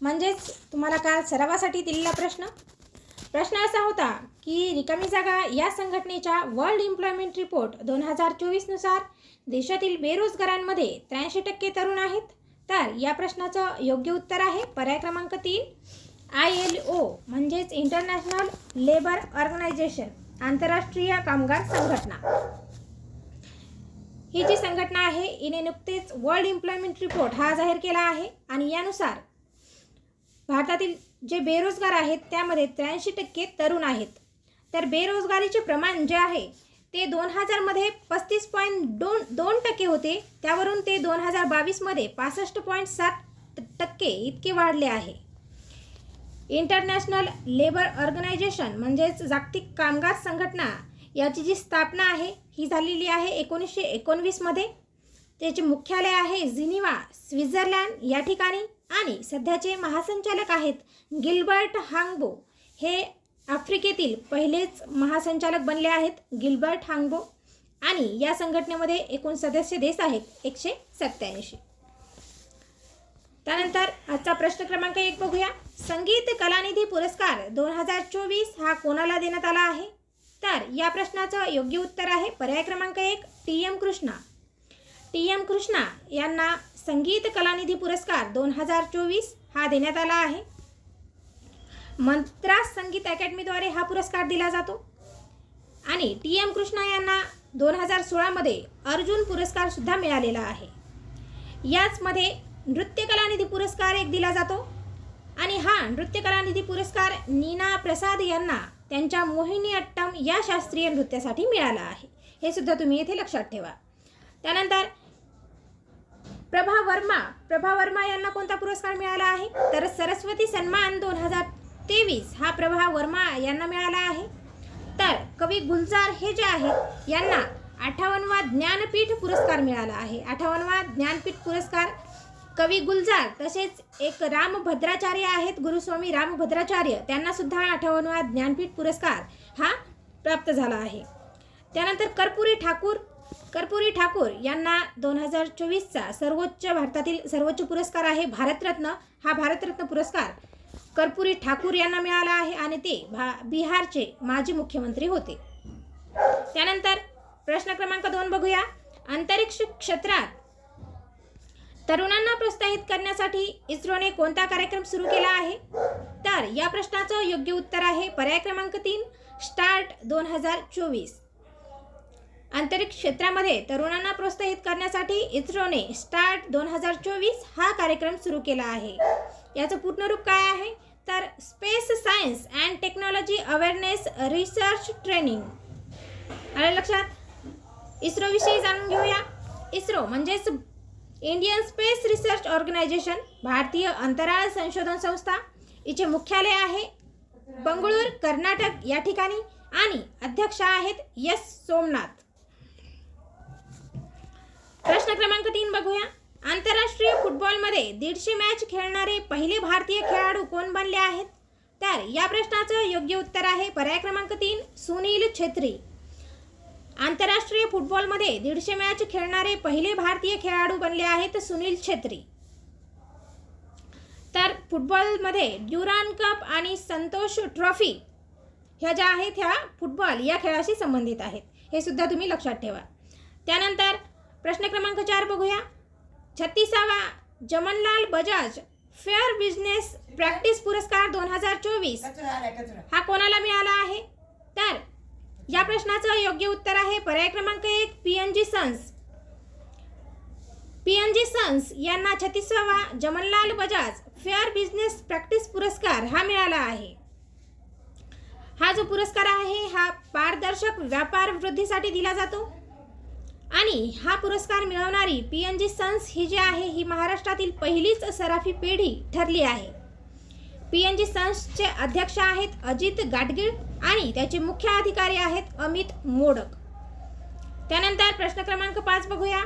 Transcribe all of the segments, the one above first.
म्हणजेच तुम्हाला काल सरावासाठी दिलेला प्रश्न. प्रश्न असा होता की रिकामी जागा या संघटनेच्या वर्ल्ड एम्प्लॉयमेंट रिपोर्ट दोन हजार चोवीसनुसार देशातील बेरोजगारांमध्ये त्र्याऐंशी टक्के तरुण आहेत. तर या प्रश्नाचं योग्य उत्तर आहे पर्याय क्रमांक तीन. आय एल ओ म्हणजेच इंटरनॅशनल लेबर ऑर्गनायझेशन आंतरराष्ट्रीय कामगार संघटना. ही जी संघटना आहे हिने नुकतेच वर्ल्ड एम्प्लॉयमेंट रिपोर्ट हा जाहीर केला आहे. आणि यानुसार भारतातील जे बेरोजगार आहेत त्यामध्ये त्र्याऐंशी टक्के तरुण आहेत. तर बेरोजगारीचे प्रमाण जे आहे ते दोन हजारमध्ये पस्तीस पॉईंट दोन दोन टक्के होते. त्यावरून ते दोन हजार बावीसमध्ये पासष्ट पॉईंट सात टक्के इतके वाढले आहे. इंटरनॅशनल लेबर ऑर्गनायझेशन म्हणजेच जागतिक कामगार संघटना याची जी स्थापना आहे ही झालेली आहे एकोणीसशे एकोणवीसमध्ये त्याचे मुख्यालय आहे जिनिवा स्वित्झर्लंड या ठिकाणी. आणि सध्याचे महासंचालक आहेत गिल्बर्ट हांगबो. हे आफ्रिकेतील पहिलेच महासंचालक बनले आहेत गिल्बर्ट हांगबो. आणि या संघटनेमध्ये एकूण सदस्य देश आहेत एकशे सत्याऐंशी त्यानंतर आजचा प्रश्न क्रमांक एक बघूया. संगीत कलानिधी पुरस्कार दोन हजार चोवीस हा कोणाला देण्यात आला आहे? तर या प्रश्नाचं योग्य उत्तर आहे पर्याय क्रमांक एक T M Krishna. T M Krishna यांना संगीत कलानिधी पुरस्कार दोन हजार चोवीस हा देण्यात आला आहे. मंत्रास संगीत अकॅडमीद्वारे हा पुरस्कार दिला जातो. आणि टी एम कृष्णा यांना दोन हजार सोळामध्ये अर्जुन पुरस्कारसुद्धा मिळालेला आहे. याचमध्ये नृत्य कलानिधी पुरस्कार एक दिला जातो. आणि हा नृत्य कलानिधी पुरस्कार नीना प्रसाद यांना त्यांच्या मोहिनी अट्टम या शास्त्रीय नृत्यासाठी मिळाला आहे. हे सुद्धा तुम्ही येथे लक्षात ठेवा. त्यानंतर प्रभा वर्मा प्रभा वर्मा यांना कोणता पुरस्कार मिळाला आहे? तर सरस्वती सन्मान दोन हजार तेवीस हा प्रभा वर्मा यांना मिळाला आहे. तर कवी गुलजार हे जे आहेत यांना अठ्ठावन्नवा ज्ञानपीठ पुरस्कार मिळाला आहे. अठ्ठावन्नवा ज्ञानपीठ पुरस्कार कवी गुलजार तसेच एक रामभद्राचार्य आहेत गुरुस्वामी रामभद्राचार्य त्यांना सुद्धा अठ्ठावन्नवा ज्ञानपीठ पुरस्कार हा प्राप्त झाला आहे. त्यानंतर कर्पुरी ठाकूर कर्पुरी ठाकूर यांना दोन हजार चोवीसचा सर्वोच्च भारतातील सर्वोच्च पुरस्कार आहे भारतरत्न. हा भारतरत्न पुरस्कार कर्पुरी ठाकूर यांना मिळाला आहे आणि ते भा बिहारचे माजी मुख्यमंत्री होते. त्यानंतर प्रश्न क्रमांक दोन बघूया. अंतरिक्ष क्षेत्रात तरुणांना प्रोत्साहित करण्यासाठी इस्रोने कोणता कार्यक्रम सुरू केला आहे? तर या प्रश्नाचं योग्य उत्तर आहे पर्याय क्रमांक तीन स्टार्ट दोन हजार चोवीस. अंतरिक्ष क्षेत्रामध्ये तरुणांना प्रोत्साहित करण्यासाठी इस्रोने स्टार्ट दोन हजार चोवीस हा कार्यक्रम सुरू केला आहे. याचं पूर्ण रूप काय आहे? तर space science and technology awareness research training. आलं लक्षात? इस्रोविषयी जाणून घेऊया. इस्रो म्हणजेच इंडियन स्पेस रिसर्च ऑर्गनायझेशन भारतीय अंतराळ संशोधन संस्था हिचे मुख्यालय आहे. बंगळूर कर्नाटक या ठिकाणी. आणि अध्यक्ष आहेत यस सोमनाथ. प्रश्न क्रमांक तीन बघूया. आंतरराष्ट्रीय फुटबॉलमध्ये दीडशे मॅच खेळणारे पहिले भारतीय खेळाडू कोण बनले आहेत? तर या प्रश्नाचं योग्य उत्तर आहे पर्याय क्रमांक तीन सुनील छेत्री. आंतरराष्ट्रीय फुटबॉलमध्ये दीडशे मॅच खेळणारे पहिले भारतीय खेळाडू बनले आहेत सुनील छेत्री. तर फुटबॉलमध्ये ड्युरान कप आणि संतोष ट्रॉफी ह्या ज्या आहेत ह्या फुटबॉल या खेळाशी संबंधित आहेत. हे सुद्धा तुम्ही लक्षात ठेवा. त्यानंतर प्रश्न क्रमांक चार बघूया. छत्तीसावा Jamnalal Bajaj fair business practice पुरस्कार दोन हजार चोवीस. हा कोणाला मिळाला आहे? तर या प्रश्नाचं योग्य उत्तर आहे पर्याय क्रमांक एक P N G sons. P N G sons यांना छत्तीसावा Jamnalal Bajaj fair business practice पुरस्कार हा मिळाला आहे. हा जो पुरस्कार आहे हा पारदर्शक व्यापार वृद्धीसाठी दिला जातो. आणि हा पुरस्कार मिळवणारी पी एन जी सन्स ही जी आहे ही महाराष्ट्रातील पहिलीच सराफी पेढी ठरली आहे. पी एन जी सन्सचे अध्यक्ष आहेत अजित गाडगीळ आणि त्याचे मुख्य अधिकारी आहेत अमित मोडक. त्यानंतर प्रश्न क्रमांक पाच बघूया.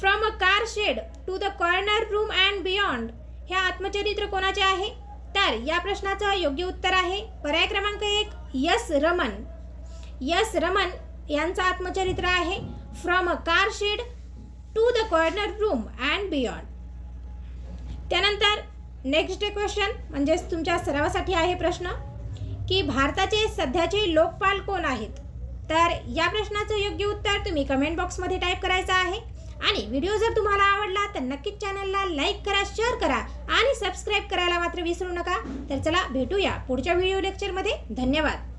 From a car shed to the corner room and beyond हे आत्मचरित्र कोणाचे आहे? तर या प्रश्नाचं योग्य उत्तर आहे पर्याय क्रमांक एक यस रमन. यस रमन यांचं आत्मचरित्र आहे. From a car shed to the corner room and beyond त्यानंतर नेक्स्ट क्वेश्चन म्हणजेच तुमच्या सरावासाठी आहे प्रश्न की भारताचे सध्याचे लोकपाल कोण आहेत? तर या प्रश्नाचं योग्य उत्तर तुम्ही कमेंट बॉक्समध्ये टाईप करायचं आहे. आणि व्हिडिओ जर तुम्हाला आवडला तर नक्कीच चॅनलला लाईक करा शेअर करा आणि सबस्क्राईब करायला मात्र विसरू नका. तर चला भेटूया पुढच्या व्हिडिओ लेक्चरमध्ये धन्यवाद.